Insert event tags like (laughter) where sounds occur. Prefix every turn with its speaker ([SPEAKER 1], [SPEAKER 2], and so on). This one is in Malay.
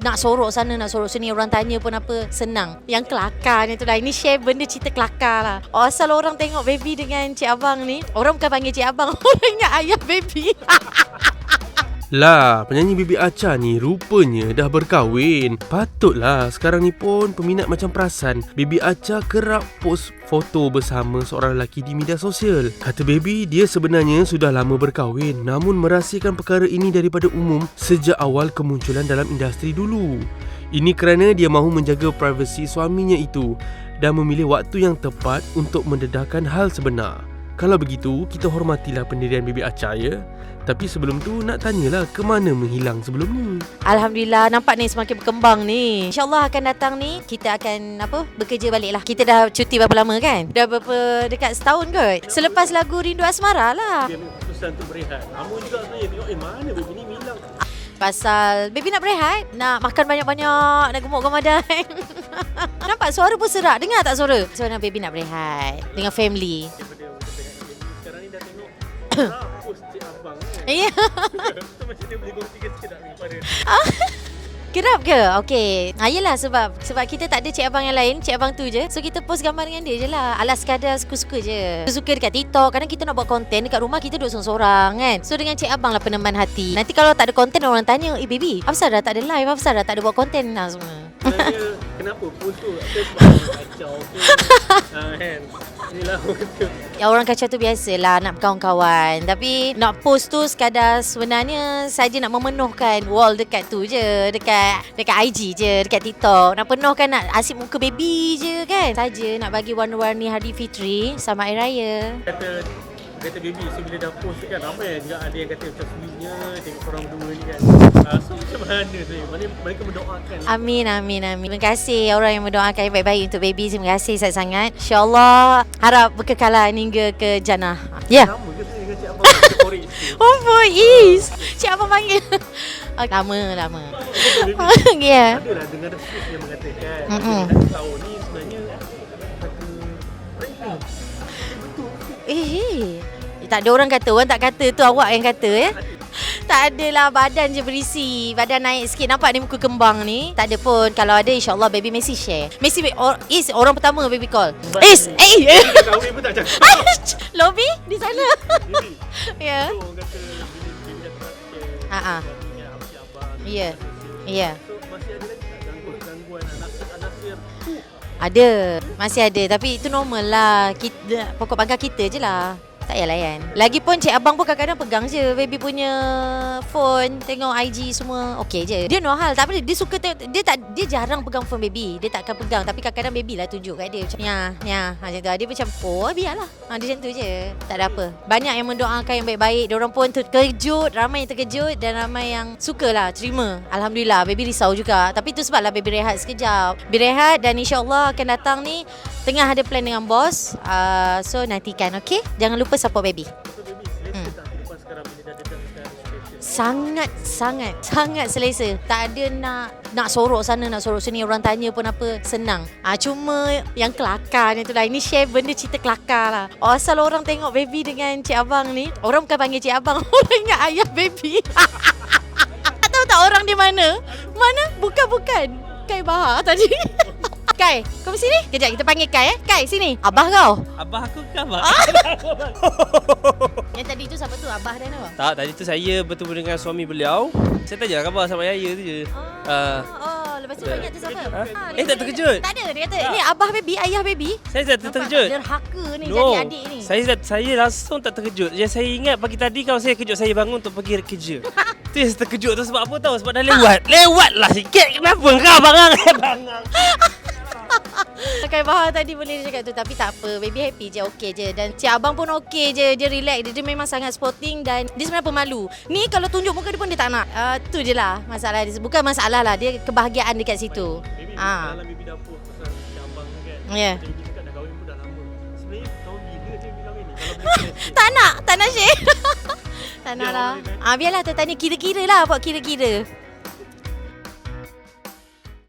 [SPEAKER 1] nak sorok sana nak sorok sini orang tanya pun apa senang. Yang kelakar ni tu lah. Ini share benda cerita kelakar lah. Oh, asal orang tengok baby dengan cik abang ni, orang bukan panggil cik abang, (laughs) orang ingat ayah baby. (laughs)
[SPEAKER 2] Lah, penyanyi Bibi Acha ni rupanya dah berkahwin. Patutlah sekarang ni pun peminat macam perasan. Bibi Acha kerap post foto bersama seorang lelaki di media sosial. Kata Baby, dia sebenarnya sudah lama berkahwin namun merahsiakan perkara ini daripada umum sejak awal kemunculan dalam industri dulu. Ini kerana dia mahu menjaga privasi suaminya itu dan memilih waktu yang tepat untuk mendedahkan hal sebenar. Kalau begitu, kita hormatilah pendirian Bibi Acha ya. Tapi sebelum tu nak tanyalah ke mana menghilang sebelum ni.
[SPEAKER 1] Alhamdulillah nampak ni semakin berkembang ni. InsyaAllah akan datang ni kita akan apa bekerja balik lah. Kita dah cuti berapa lama kan? Dah berapa dekat setahun kot. Selepas lagu Rindu Asmara lah.
[SPEAKER 2] Dia keputusan untuk berehat. Lama juga sebenarnya tengok eh mana baby ni hilang.
[SPEAKER 1] Pasal baby nak berehat, nak makan banyak-banyak, nak gemuk Ramadan. (laughs) Nampak suara pun serak. Dengar tak suara? Suara baby nak berehat dengan family.
[SPEAKER 2] Post cik abang kan.
[SPEAKER 1] Ya.
[SPEAKER 2] Macam dia boleh kongsi sikit tak
[SPEAKER 1] Kerap ke? Okey. Ha, yelah sebab sebab kita tak ada cik abang yang lain, cik abang tu je. So kita post gambar dengan dia je lah. Alah sekadar suka-suka je. Suka dekat TikTok. Kadang kita nak buat konten dekat rumah kita duduk seorang-seorang kan. So dengan cik abang lah peneman hati. Nanti kalau tak ada konten orang tanya, "Eh baby, apa pasal dah tak ada live? Apa pasal dah tak ada buat konten?" Nah semua.
[SPEAKER 2] Sebenarnya kenapa post tu? Apa sebab kacau ke? (laughs) Ah kan. Inilah. (laughs)
[SPEAKER 1] Ya orang kacau tu biasalah nak berkawan-kawan. Tapi nak post tu sekadar sebenarnya saja nak memenuhkan wall dekat tu je. Dekat dekat IG je, dekat TikTok. Nak penuhkan nak asyik muka baby je kan. Saja nak bagi warna-warni Hari Fitri sama Hari Raya.
[SPEAKER 2] Kata kata baby so bila dah post tu kan ramai juga ada yang kata macam sweetnya tengok korang berdua ni kan. Ah, so macam mana sebenarnya? Mana mereka mendoakan.
[SPEAKER 1] Amin, amin, amin. Terima kasih orang yang mendoakan yang baik-baik untuk baby. Terima kasih sangat-sangat. InsyaAllah harap berkekalan hingga ke jannah. Ya. Yeah.
[SPEAKER 2] Sama ke saya dengan cik abang. (laughs)
[SPEAKER 1] Oh is. Cik Abang panggil. (laughs) Oh, lama, lama. (laughs) Ya.
[SPEAKER 2] Adalah dengar yang mengatakan
[SPEAKER 1] Mm-mm.
[SPEAKER 2] mm tahun ni sebenarnya.
[SPEAKER 1] Eh, eh, tak ada orang kata. Orang tak kata tu awak yang kata ya. Tak adalah badan je berisi. Badan naik sikit. Nampak ni muka kembang ni? Tak ada pun. Kalau ada insyaAllah baby Messi share. Messi, or, Is orang pertama baby call. Is, eh.
[SPEAKER 2] Dia kahwin pun tak cakap. (laughs)
[SPEAKER 1] Lobby di sana. Ya. Ha, Ya. Ya.
[SPEAKER 2] Ada tak gangguan-gangguan anasir-anasir
[SPEAKER 1] Ada. Masih ada. Tapi itu normal lah. Kita, pokok pangkal kita je lah. Tak payah layan. Lagipun cik abang pun kadang-kadang pegang je baby punya phone, tengok IG semua okey je. Dia no hal. Tapi dia suka tengok, dia tak dia jarang pegang phone baby. Dia takkan pegang tapi kadang-kadang baby lah tunjuk kat dia macam ya, ya macam tu. Dia macam oh biarlah. Ha dia macam tu je. Tak ada apa. Banyak yang mendoakan yang baik-baik. Dia orang pun terkejut, ramai yang terkejut dan ramai yang sukalah terima. Alhamdulillah baby risau juga. Tapi tu sebablah baby rehat sekejap. Baby rehat dan insya-Allah akan datang ni tengah ada plan dengan bos. Uh, so nantikan okey. Jangan lupa support baby. Hmm. Sangat sangat sangat selesa. Tak ada nak nak sorok sana nak sorok sini orang tanya pun apa senang. Ah cuma yang kelakar ni tu lah. Ini share benda cerita kelakar lah. Oh, asal orang tengok baby dengan cik abang ni, orang bukan panggil cik abang, (laughs) orang ingat ayah baby. (laughs) tak tahu tak orang di mana? Mana? Bukan bukan. Kai Bahar tadi. (laughs) Kai, kau sini? Kejap kita panggil Kai eh. Kai sini. Abah kau.
[SPEAKER 3] Abah aku ke abah? (laughs)
[SPEAKER 1] Yang tadi tu siapa tu? Abah dan apa?
[SPEAKER 3] tak, tadi tu saya bertemu dengan suami beliau. Saya tanya khabar sama Yaya tu je.
[SPEAKER 1] Oh,
[SPEAKER 3] Ah.
[SPEAKER 1] oh, lepas tu
[SPEAKER 3] Tak.
[SPEAKER 1] tanya tu siapa?
[SPEAKER 3] Ha?
[SPEAKER 1] Ah,
[SPEAKER 3] Eh, tak terkejut?
[SPEAKER 1] Tak ada, dia kata, ni abah baby, ayah baby.
[SPEAKER 3] Saya tak
[SPEAKER 1] Nampak
[SPEAKER 3] terkejut.
[SPEAKER 1] tak? Derhaka ni
[SPEAKER 3] No,
[SPEAKER 1] jadi adik ni.
[SPEAKER 3] saya tak- saya langsung tak terkejut. Yang saya ingat pagi tadi kalau saya kejut saya bangun untuk pergi kerja. (laughs) tu yang saya terkejut tu sebab apa tahu? Sebab dah lewat. Lewatlah sikit. Kenapa kau bangang? (laughs) bangang.
[SPEAKER 1] Kai Bahar tadi boleh dia cakap tu Tapi tak apa. Baby happy je Okay je. Dan Cik Abang pun okay je Dia relax. Dia, dia memang sangat sporting Dan dia sebenarnya pemalu. Ni kalau tunjuk muka dia pun dia tak nak. Uh, Tu je lah Masalah dia. Bukan masalah lah Dia kebahagiaan dekat situ.
[SPEAKER 2] Baby
[SPEAKER 1] Ah.
[SPEAKER 2] dalam baby post pasal cik abang kan.
[SPEAKER 1] Ya.
[SPEAKER 2] Baby (laughs) share.
[SPEAKER 1] Tak nak Tak nak share. (laughs) Tak nak
[SPEAKER 2] Biar
[SPEAKER 1] lah. ah, Biarlah tanya Kira-kira lah Buat kira-kira